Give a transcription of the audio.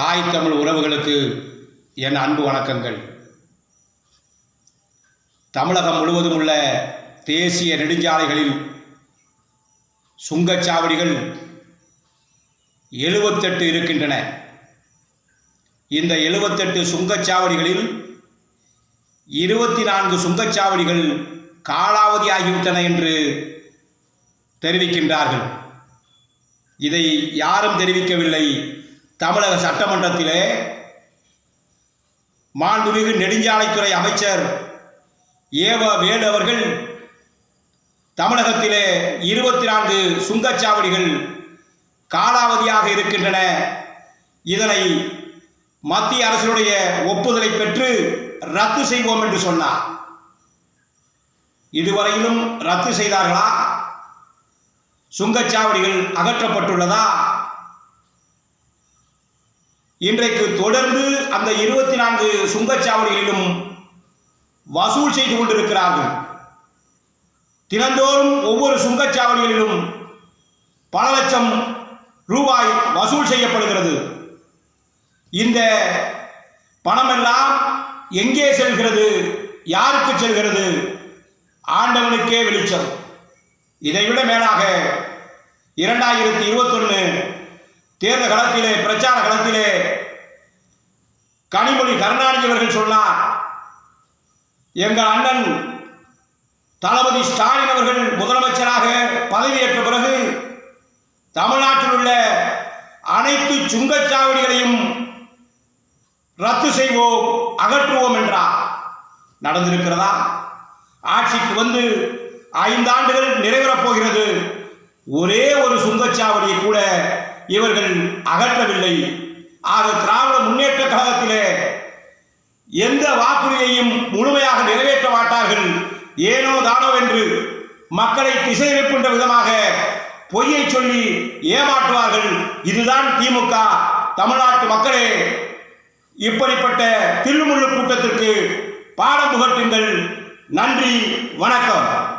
தாய் தமிழ் உறவுகளுக்கு என் அன்பு வணக்கங்கள். தமிழகம் முழுவதும் உள்ள தேசிய நெடுஞ்சாலைகளில் சுங்கச்சாவடிகள் எழுபத்தெட்டு இருக்கின்றன. இந்த எழுபத்தெட்டு சுங்கச்சாவடிகளில் இருபத்தி நான்கு சுங்கச்சாவடிகள் காலாவதியாகிவிட்டன என்று தெரிவிக்கின்றார்கள். இதை யாரும் தெரிவிக்கவில்லை. தமிழக சட்டமன்றத்திலே மாண்புமிகு நெடுஞ்சாலைத்துறை அமைச்சர் ஏவ வேலு அவர்கள் தமிழகத்திலே இருபத்தி நான்கு சுங்கச்சாவடிகள் காலாவதியாக இருக்கின்றன. இதனை மத்திய அரசினுடைய ஒப்புதலை பெற்று ரத்து செய்வோம் என்று சொன்னார். இதுவரையிலும் ரத்து செய்தார்களா? சுங்கச்சாவடிகள் அகற்றப்பட்டுள்ளதா? இன்றைக்கு தொடர்ந்து அந்த இருபத்தி நான்கு சுங்கச்சாவடிகளிலும் வசூல் செய்து கொண்டிருக்கிறார்கள். தினந்தோறும் ஒவ்வொரு சுங்கச்சாவடிகளிலும் பல லட்சம் ரூபாய் வசூல் செய்யப்படுகிறது. இந்த பணமெல்லாம் எங்கே செல்கிறது? யாருக்கு செல்கிறது? ஆண்டவனுக்கே வெளிச்சம். இதைவிட மேலாக இரண்டாயிரத்தி இருபத்தொன்று தேர்தல் களத்திலே பிரச்சார களத்திலே கனிமொழி கருணாநிதி அவர்கள் சொன்னார் எங்கள் அண்ணன் தளபதி ஸ்டாலின் அவர்கள் முதலமைச்சராக பதவியேற்ற பிறகு தமிழ்நாட்டில் உள்ள அனைத்து சுங்கச்சாவடிகளையும் ரத்து செய்வோம் அகற்றுவோம் என்றார். நடந்திருக்கிறதா? ஆட்சிக்கு வந்து ஐந்தாண்டுகள் நிறைவேறப் போகிறது. ஒரே ஒரு சுங்கச்சாவடியை கூட இவர்கள் அகற்றவில்லை. ஆக திராவிட காலத்திலே எந்த வாக்குறுதியையும் முழுமையாக நிறைவேற்ற மாட்டார்கள். ஏனோ தானோ என்று மக்களை திசை திருப்புகின்ற விதமாக பொய்யை சொல்லி ஏமாற்றுவார்கள். இதுதான் திமுக. தமிழ்நாட்டு மக்களே இப்படிப்பட்ட திருமுள்ளு கூட்டத்திற்கு பாடம் புகட்டுங்கள். நன்றி வணக்கம்.